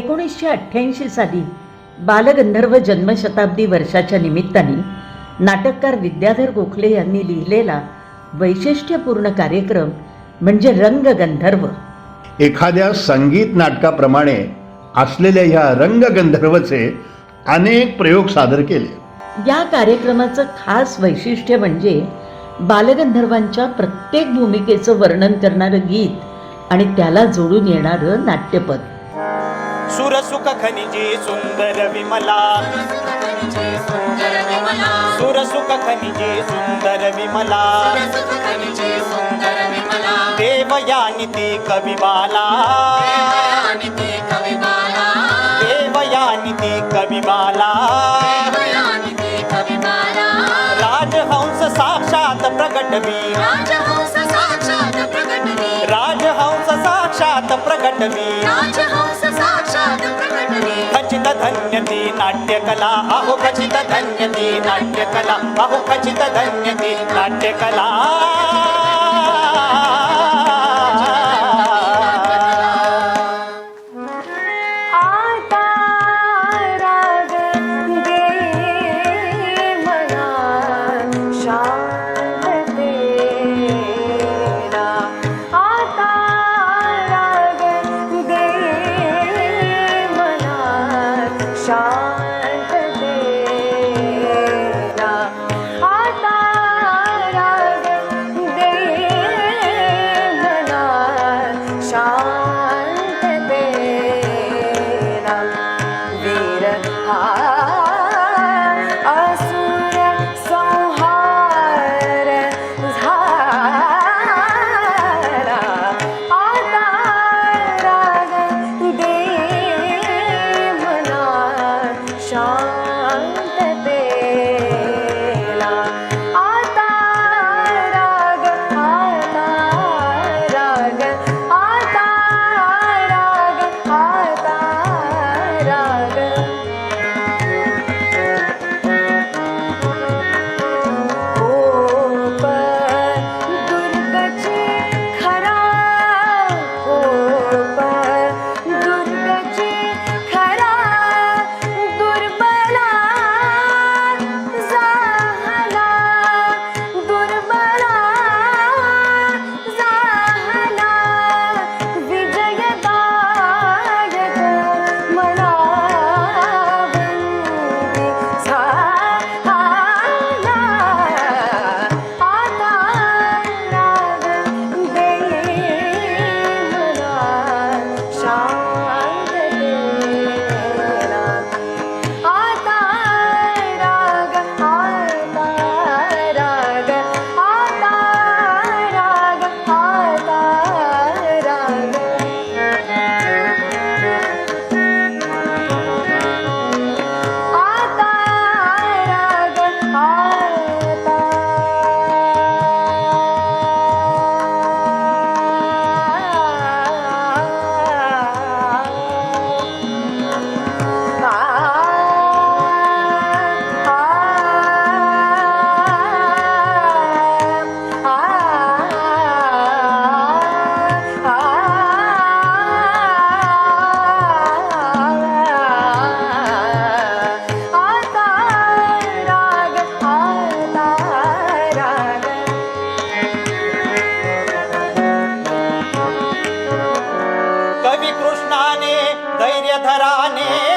एकोणीसशे अठ्ठ्याऐंशी साली बालगंधर्व जन्मशताब्दी वर्षाच्या निमित्ताने नाटककार विद्याधर गोखले यांनी लिहिलेला वैशिष्ट्यपूर्ण कार्यक्रम म्हणजे रंगगंधर्व. एखाद्या संगीत नाटकाप्रमाणे असलेल्या ह्या रंगगंधर्वचे अनेक प्रयोग सादर केले. या कार्यक्रमाचं खास वैशिष्ट्य म्हणजे बालगंधर्वांच्या प्रत्येक भूमिकेचं वर्णन करणारं गीत आणि त्याला जोडून येणारं नाट्यपद. सुरसुख खनिजे सुंदर विमला सुरसुख खनिजे सुंदर विमला देवयानिती कविबाला। देवयानिती कविबाला। राजहंस साक्षात प्रगटवी राजहंस साक्षात प्रकटने राजहंस साक्षात प्रगटवी राजहंस साक्षात प्रकटने ధన్యతి నాట్యకళ అహుఖచిత ధన్యతి నాట్యకళ అహుఖచిత ధన్యతి నాట్యకళ. ఆ shine. ध्याने धैर्यधराने